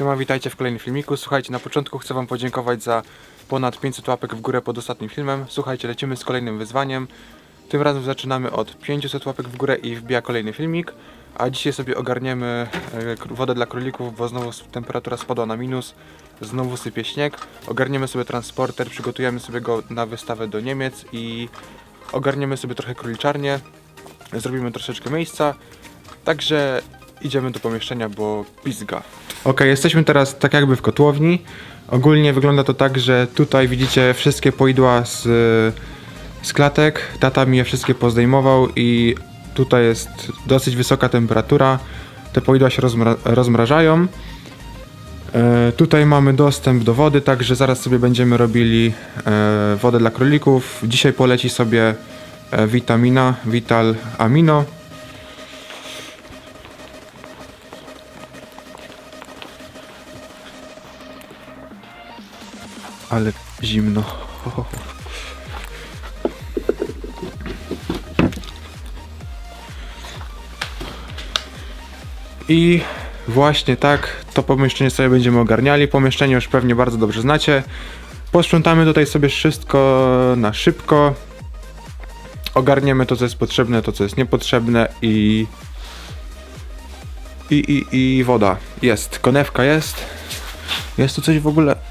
Siema, witajcie w kolejnym filmiku. Słuchajcie, na początku chcę wam podziękować za ponad 500 łapek w górę pod ostatnim filmem. Słuchajcie, lecimy z kolejnym wyzwaniem. Tym razem zaczynamy od 500 łapek w górę i wbija kolejny filmik. A dzisiaj sobie ogarniemy e, wodę dla królików, bo znowu temperatura spadła na minus. Znowu sypie śnieg. Ogarniemy sobie transporter, przygotujemy sobie go na wystawę do Niemiec i ogarniemy sobie trochę króliczarnię. Zrobimy troszeczkę miejsca. Także idziemy do pomieszczenia, bo pizga. Ok, jesteśmy teraz tak jakby w kotłowni. Ogólnie wygląda to tak, że tutaj widzicie wszystkie poidła z, z klatek. Tata mi je wszystkie pozdejmował i tutaj jest dosyć wysoka temperatura. Te poidła się rozmra rozmrażają. E, tutaj mamy dostęp do wody, także zaraz sobie będziemy robili e, wodę dla królików. Dzisiaj poleci sobie e, witamina, Vital Amino. Ale zimno. I właśnie tak to pomieszczenie sobie będziemy ogarniali. Pomieszczenie już pewnie bardzo dobrze znacie. Posprzątamy tutaj sobie wszystko na szybko. Ogarniemy to, co jest potrzebne, to, co jest niepotrzebne i... I, i, i woda. Jest. Konewka jest. Jest tu coś w ogóle?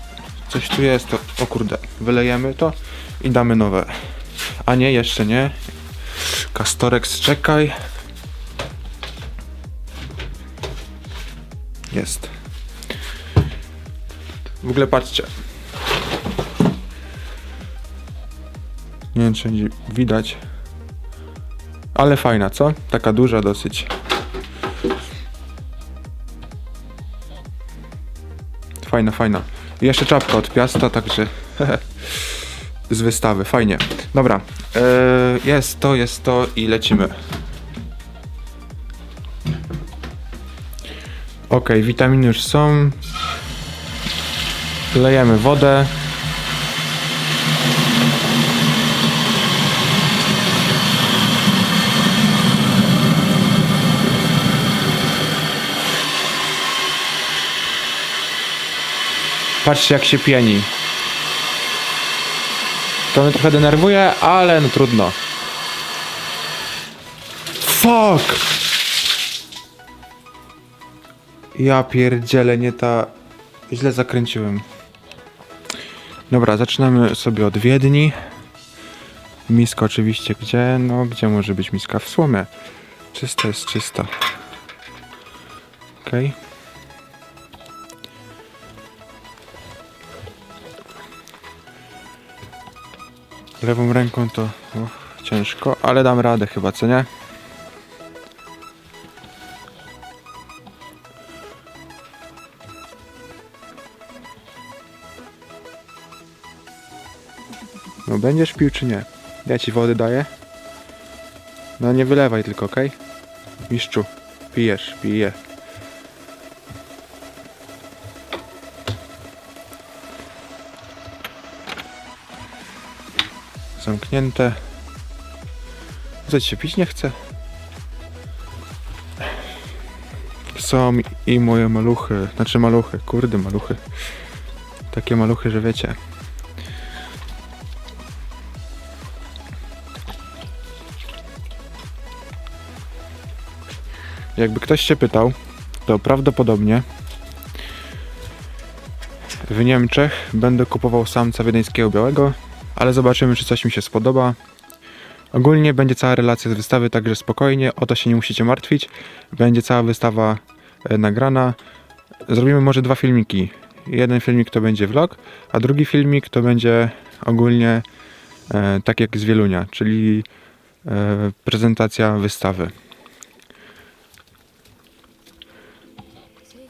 Coś tu jest, to, o kurde, wylejemy to i damy nowe. A nie, jeszcze nie. Kastorek, czekaj. Jest. W ogóle patrzcie. Nie wiem, czy będzie widać. Ale fajna, co? Taka duża dosyć. Fajna, fajna. I jeszcze czapka od Piasta, także z wystawy, fajnie. Dobra, e, jest to, jest to i lecimy. Ok, witaminy już są. Lejemy wodę. Patrzcie jak się pieni. To mnie trochę denerwuje, ale no trudno. Fuck! Ja pierdzielę, nie ta... Źle zakręciłem. Dobra, zaczynamy sobie od Wiedni. Miska oczywiście gdzie? No, gdzie może być miska? W słomie. Czysta jest czysta. Okej. Lewą ręką to och, ciężko, ale dam radę chyba, co nie? No będziesz pił czy nie? Ja ci wody daję. No nie wylewaj tylko, okej? Mistrzu, pijesz, pije. Zamknięte. Co ci się pić nie chce? Są i moje maluchy, znaczy maluchy, kurde maluchy. Takie maluchy, że wiecie. Jakby ktoś się pytał, to prawdopodobnie w Niemczech będę kupował samca wiedeńskiego białego, ale zobaczymy, czy coś mi się spodoba. Ogólnie będzie cała relacja z wystawy, także spokojnie, o to się nie musicie martwić. Będzie cała wystawa e, nagrana. Zrobimy może dwa filmiki. Jeden filmik to będzie vlog, a drugi filmik to będzie ogólnie e, tak jak z Wielunia, czyli e, prezentacja wystawy.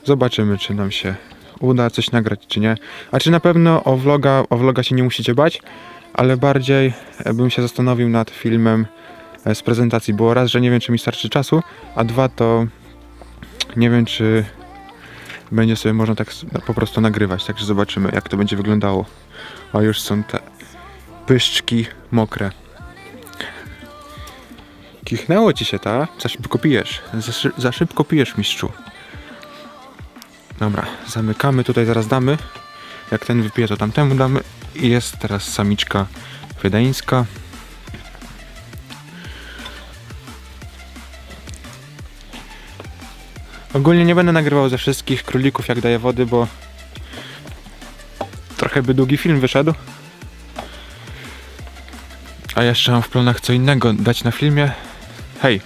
Zobaczymy, czy nam się uda coś nagrać, czy nie. A czy na pewno o vloga, o vloga się nie musicie bać, ale bardziej e, bym się zastanowił nad filmem e, z prezentacji, bo raz, że nie wiem, czy mi starczy czasu, a dwa to nie wiem, czy będzie sobie można tak s- po prostu nagrywać, także zobaczymy, jak to będzie wyglądało. A już są te pyszczki mokre. Kichnęło ci się, ta? Za szybko pijesz. Za, szy- za szybko pijesz, mistrzu. Dobra, zamykamy, tutaj zaraz damy. Jak ten wypije, to tamtemu damy. Jest teraz samiczka wiedeńska. Ogólnie nie będę nagrywał ze wszystkich królików jak daję wody, bo trochę by długi film wyszedł. A jeszcze mam w planach co innego dać na filmie. Hej,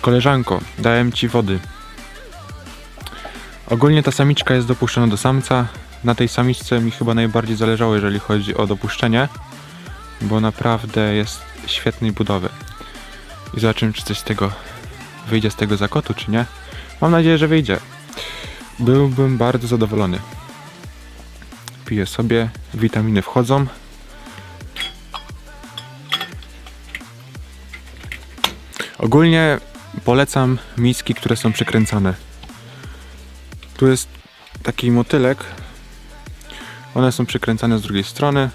koleżanko, dałem ci wody. Ogólnie ta samiczka jest dopuszczona do samca. Na tej samiczce mi chyba najbardziej zależało, jeżeli chodzi o dopuszczenie, bo naprawdę jest świetnej budowy. I zobaczymy, czy coś z tego wyjdzie z tego zakotu, czy nie. Mam nadzieję, że wyjdzie. Byłbym bardzo zadowolony. Piję sobie, witaminy wchodzą. Ogólnie polecam miski, które są przykręcane. Tu jest taki motylek. One są przykręcane z drugiej strony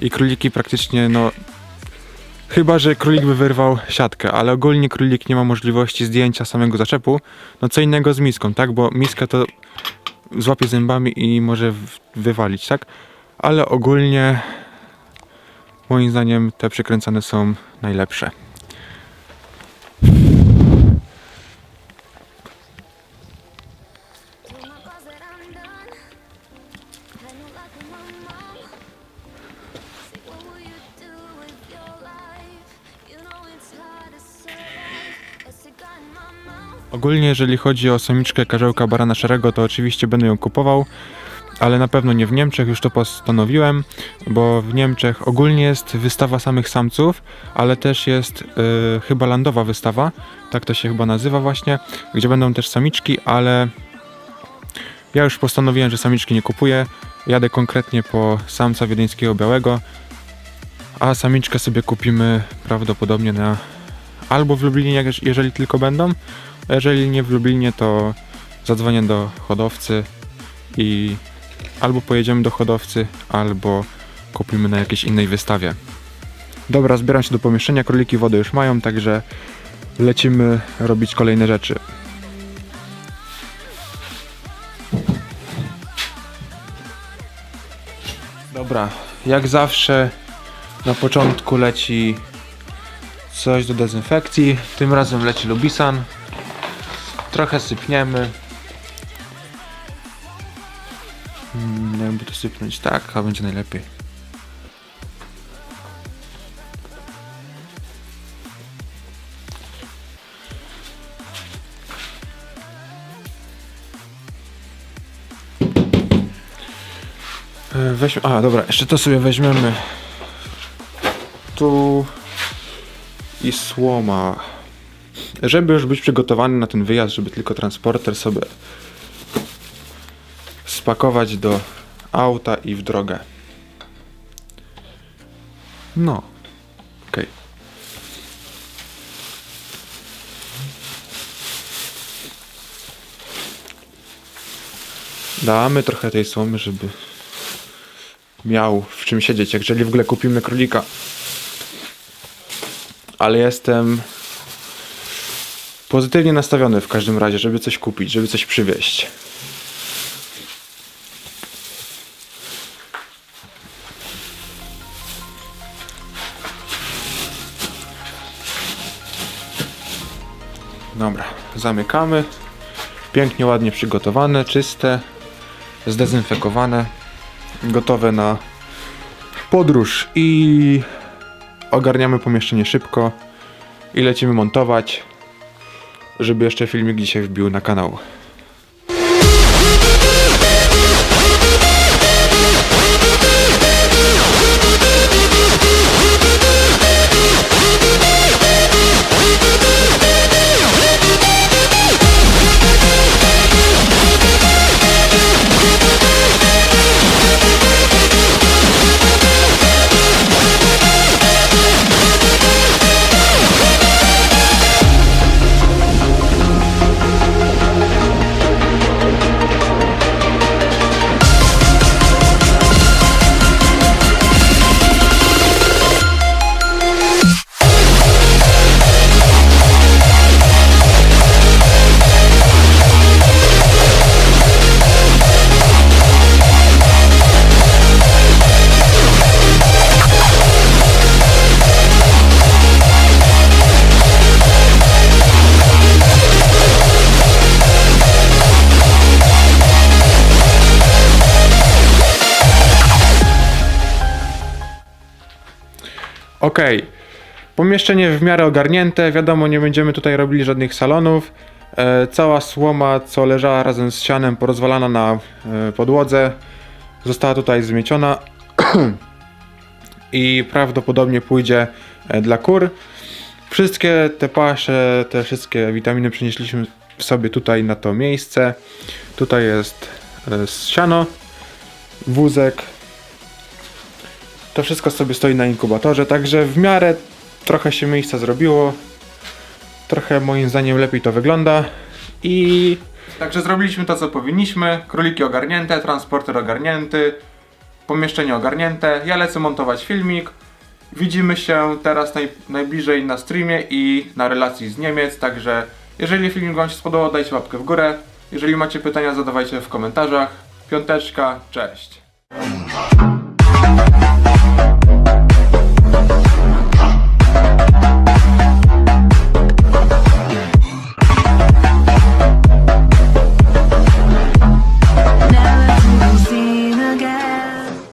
i króliki praktycznie no chyba, że królik by wyrwał siatkę, ale ogólnie królik nie ma możliwości zdjęcia samego zaczepu. No co innego z miską, tak? Bo miskę to złapie zębami i może wywalić, tak? Ale ogólnie moim zdaniem te przykręcane są najlepsze. Ogólnie jeżeli chodzi o samiczkę karzełka barana szarego, to oczywiście będę ją kupował, ale na pewno nie w Niemczech, już to postanowiłem, bo w Niemczech ogólnie jest wystawa samych samców, ale też jest y, chyba landowa wystawa, tak to się chyba nazywa właśnie, gdzie będą też samiczki, ale ja już postanowiłem, że samiczki nie kupuję, jadę konkretnie po samca wiedeńskiego białego, a samiczkę sobie kupimy prawdopodobnie na albo w Lublinie, jeżeli tylko będą, a jeżeli nie w Lublinie, to zadzwonię do hodowcy i albo pojedziemy do hodowcy, albo kupimy na jakiejś innej wystawie. Dobra, zbieram się do pomieszczenia, króliki wody już mają, także lecimy robić kolejne rzeczy. Dobra, jak zawsze na początku leci coś do dezynfekcji. Tym razem leci Lubisan. Trochę sypniemy. Hmm, jakby to sypnąć tak, a będzie najlepiej. Weźmy, a dobra, jeszcze to sobie weźmiemy. Tu i słoma. Żeby już być przygotowany na ten wyjazd, żeby tylko transporter sobie spakować do auta i w drogę. No. Okej. Damy trochę tej słomy, żeby miał w czym siedzieć, jeżeli w ogóle kupimy królika ale jestem pozytywnie nastawiony w każdym razie, żeby coś kupić, żeby coś przywieźć. Dobra, zamykamy. Pięknie, ładnie przygotowane, czyste, zdezynfekowane, gotowe na podróż i ogarniamy pomieszczenie szybko i lecimy montować, żeby jeszcze filmik dzisiaj wbił na kanał. Okej. Pomieszczenie w miarę ogarnięte. Wiadomo, nie będziemy tutaj robili żadnych salonów. E, cała słoma, co leżała razem z sianem, porozwalana na e, podłodze, została tutaj zmieciona i prawdopodobnie pójdzie e, dla kur. Wszystkie te pasze, te wszystkie witaminy przenieśliśmy sobie tutaj na to miejsce. Tutaj jest e, siano, wózek. To wszystko sobie stoi na inkubatorze, także w miarę trochę się miejsca zrobiło. Trochę moim zdaniem lepiej to wygląda. I także zrobiliśmy to co powinniśmy. Króliki ogarnięte, transporter ogarnięty, pomieszczenie ogarnięte. Ja lecę montować filmik. Widzimy się teraz naj, najbliżej na streamie i na relacji z Niemiec, także jeżeli filmik Wam się spodobał, dajcie łapkę w górę. Jeżeli macie pytania, zadawajcie w komentarzach. Piąteczka, cześć.